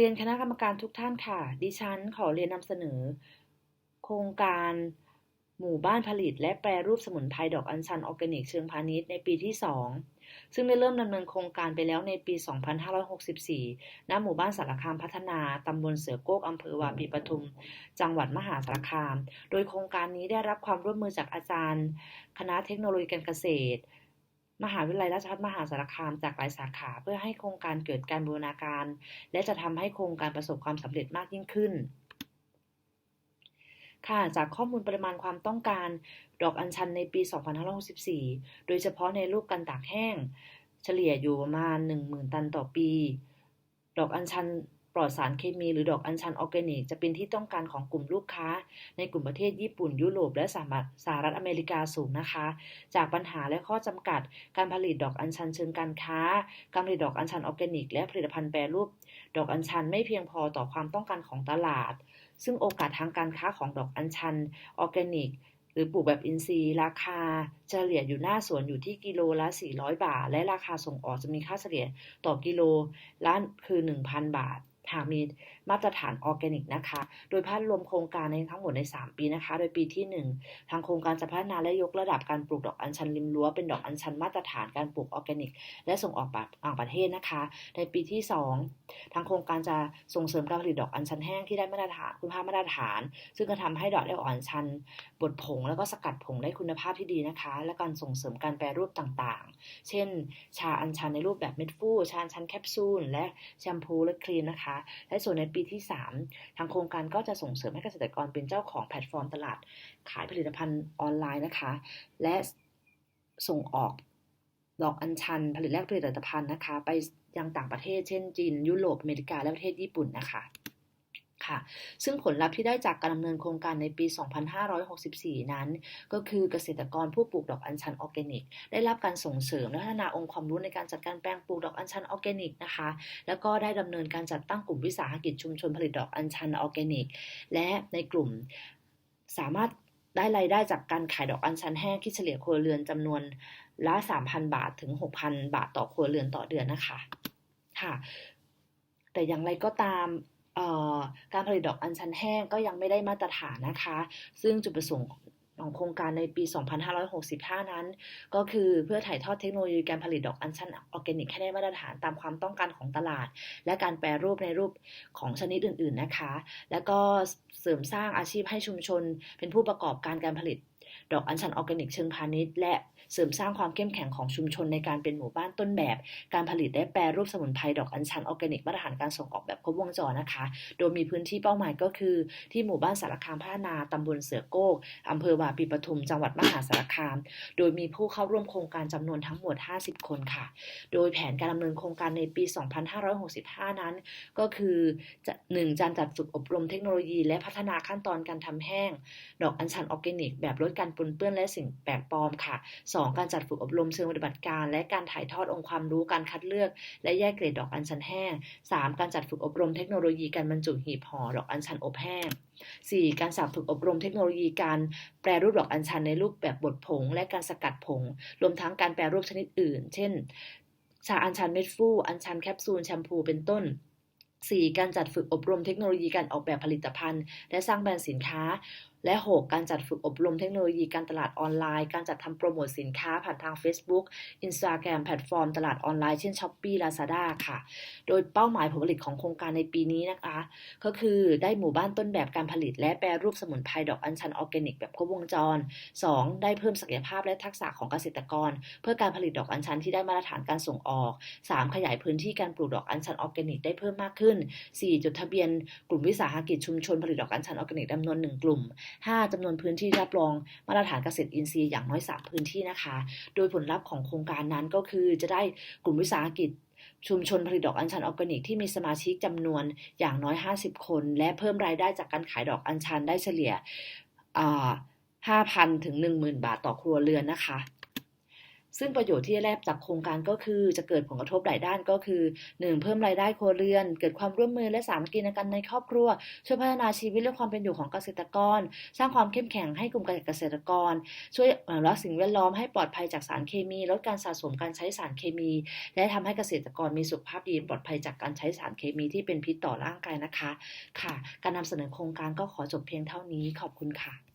เรียนคณะกรรมการทุกท่านค่ะ ดิฉันขอเรียนนำเสนอ โครงการหมู่บ้านผลิต และแปรรูปสมุนไพรดอกอัญชันออร์แกนิกเชิงพาณิชย์ในปีที่ 2 ซึ่งได้เริ่มดำเนินโครงการไปแล้วในปี 2564 ณ หมู่บ้านสารคามพัฒนาตำบลเสือโกกอำเภอวาปีปทุม จังหวัดมหาสารคาม โดยโครงการนี้ได้รับความร่วมมือจากอาจารย์ คณะเทคโนโลยีการเกษตร มหาวิทยาลัยราชภัฏมหาสารคามจากหลายสาขาเพื่อให้โครงการเกิดการบูรณาการ และจะทำให้โครงการประสบความสำเร็จมากยิ่งขึ้น ค่ะ จากข้อมูลปริมาณความต้องการ ดอกอัญชันในปี 2564 โดยเฉพาะในรูปการตากแห้ง เฉลี่ยอยู่ประมาณ 10,000 ตันต่อปี ดอกอัญชัน ลอดสารเคมีหรือดอกอัญชันออร์แกนิก จะเป็นที่ต้องการของกลุ่มลูกค้า ในกลุ่มประเทศญี่ปุ่น ยุโรปและสหรัฐอเมริกาสูงนะคะ จากปัญหาและข้อจำกัด การผลิตดอกอัญชันเชิงการค้า การผลิตดอกอัญชันออร์แกนิก และผลิตภัณฑ์แปรรูป ดอกอัญชันไม่เพียงพอต่อความต้องการของตลาด ซึ่งโอกาสทางการค้าของดอกอัญชันออร์แกนิกหรือปลูกแบบอินทรีย์ ราคาเฉลี่ยอยู่หน้าสวนอยู่ที่กิโลละ 400 บาท และราคาส่งออกจะมีค่าเฉลี่ยต่อกิโลละคือ 1,000 บาท หากมีมาตรฐานออร์แกนิกนะคะ โดยภาพรวมโครงการในทั้งหมดใน 3 ปีนะคะ โดยปีที่ 1 ทางโครงการจะพัฒนาและยกระดับการปลูกดอกอัญชันริมรั้วเป็นดอกอัญชันมาตรฐานการปลูกออร์แกนิก และส่งออกต่างประเทศนะคะ ในปีที่ 2 ทางโครงการจะส่งเสริมการผลิตดอกอัญชันแห้งที่ได้มาตรฐานคุณภาพมาตรฐาน ซึ่งก็ทำให้ดอกได้อัญชันบดผง แล้วก็สกัดผงได้คุณภาพที่ดีนะคะ และการส่งเสริมการแปรรูปต่างๆ เช่น ชาอัญชันในรูปแบบเม็ดฟูชาอัญชันแคปซูลและแชมพูและครีมนะคะและส่วนในปีที่ 3 ทางโครงการก็จะส่งเสริมให้เกษตรกรเป็นเจ้าของแพลตฟอร์มตลาด ขายผลิตภัณฑ์ออนไลน์นะคะ และส่งออกดอกอัญชัน ผลิตแลกผลิตภัณฑ์นะคะ ไปยังต่างประเทศเช่นจีน ยุโรปอเมริกาและประเทศญี่ปุ่นนะคะ ค่ะ ซึ่งผลลัพธ์ที่ได้จากการดำเนินโครงการในปี 2564 นั้น ก็คือเกษตรกรผู้ปลูกดอกอัญชันออร์แกนิก ได้รับการส่งเสริมและพัฒนาองค์ความรู้ในการจัดการแปลงปลูกดอกอัญชันออร์แกนิกนะคะ แล้วก็ได้ดำเนินการจัดตั้งกลุ่มวิสาหกิจชุมชนผลิตดอกอัญชันออร์แกนิก และในกลุ่มสามารถได้รายได้จากการขายดอกอัญชันแห้งคิดเฉลี่ยครัวเรือนจำนวนละ 3,000 บาทถึง 6,000 บาทต่อครัวเรือนต่อเดือนนะคะ ค่ะ แต่อย่างไรก็ตาม การผลิตดอกอัญชันแห้งก็ยังไม่ได้มาตรฐานนะคะ ซึ่งจุดประสงค์ของโครงการในปี 2565 นั้น ก็คือเพื่อถ่ายทอดเทคโนโลยีการผลิตดอกอัญชันออร์แกนิกให้ได้มาตรฐานตามความต้องการของตลาด และการแปรรูปในรูปของชนิดอื่น ๆ นะคะ แล้วก็เสริมสร้างอาชีพให้ชุมชน เป็นผู้ประกอบการการผลิต ดอกอัญชันออร์แกนิกเชิงพาณิชย์และเสริมสร้างความเข้มแข็งของชุมชนในการเป็นหมู่บ้านต้นแบบ การผลิตและแปรรูปสมุนไพรดอกอัญชันออร์แกนิกมาตรฐานการส่งออกแบบครบวงจรนะคะ โดยมีพื้นที่เป้าหมายก็คือ ที่หมู่บ้านสารคามพัฒนาตำบลเสือโก้อำเภอวาปีปทุมจังหวัดมหาสารคาม โดยมีผู้เข้าร่วมโครงการจำนวนทั้งหมด 50 คนค่ะ โดยแผนการดำเนินโครงการในปี 2565 นั้น ก็คือจะหนึ่งการจัดฝึกอบรมเทคโนโลยี และพัฒนาขั้นตอนการทำแห้ง ดอกอัญชันออร์แกนิก แบบลดการปนเปื้อนและสิ่งแปลกปลอมค่ะ 2. การจัดฝึกอบรมเชิงปฏิบัติการ และการถ่ายทอดองค์ความรู้การคัดเลือก และแยกเกรดดอกอัญชันแห้ง 3. การจัดฝึกอบรมเทคโนโลยีการบรรจุหีบห่อดอกอัญชันอบแห้ง 4. การสับฝึกอบรมเทคโนโลยีการแปรรูปดอกอัญชันในรูปแบบบดผง และการสกัดผง รวมทั้งการแปรรูปชนิดอื่น เช่น ชาอัญชันเม็ดฟู อัญชันแคปซูลแชมพูเป็นต้น 4. การจัดฝึกอบรมเทคโนโลยีการออกแบบผลิตภัณฑ์ และสร้างแบรนด์สินค้า และ 6. การจัดฝึกอบรมเทคโนโลยีการตลาดออนไลน์ การจัดทำโปรโมทสินค้าผ่านทาง Facebook Instagram แพลตฟอร์มตลาดออนไลน์เช่น Shopee Lazada ค่ะ โดยเป้าหมายผลผลิตของโครงการในปีนี้นะคะ ก็คือได้หมู่บ้านต้นแบบการผลิต และแปรรูปสมุนไพรดอกอัญชันออร์แกนิกแบบครบวงจร 2. ได้เพิ่มศักยภาพและทักษะของเกษตรกร เพื่อการผลิตดอกอัญชันที่ได้มาตรฐานการส่งออก 3. ขยายพื้นที่การปลูกดอกอัญชันออร์แกนิกได้เพิ่มมากขึ้น 4. จดทะเบียนกลุ่มวิสาหกิจชุมชนผลิตดอกอัญชันออร์แกนิกจำนวน 1 กลุ่ม 5. จำนวนพื้นที่รับรองมาตรฐานเกษตรอินทรีย์อย่างน้อย 3 พื้นที่นะคะ โดยผลลัพธ์ของโครงการนั้นก็คือจะได้กลุ่มวิสาหกิจชุมชนผลิตดอกอัญชันออร์แกนิกที่มีสมาชิกจำนวนอย่างน้อย 50 คน และเพิ่มรายได้จากการขายดอกอัญชันได้เฉลี่ย5,000 ถึง 10,000 บาทต่อครัวเรือนนะคะ ซึ่งประโยชน์ที่ได้รับจากโครงการก็คือ จะเกิดผลกระทบหลายด้านก็คือ 1. เพิ่มรายได้ครัวเรือน เกิดความร่วมมือและสามัคคีในกันในครอบครัว ช่วยพัฒนาชีวิตและความเป็นอยู่ของเกษตรกร สร้างความเข้มแข็งให้กลุ่มเกษตรกร ช่วยรักสิ่งแวดล้อมให้ปลอดภัยจากสารเคมีลดการสะสมการใช้สารเคมี และทำให้เกษตรกรมีสุขภาพดีปลอดภัยจากการใช้สารเคมีที่เป็นพิษต่อร่างกายนะคะ ค่ะ การนำเสนอโครงการก็ขอจบเพียงเท่านี้ขอบคุณค่ะ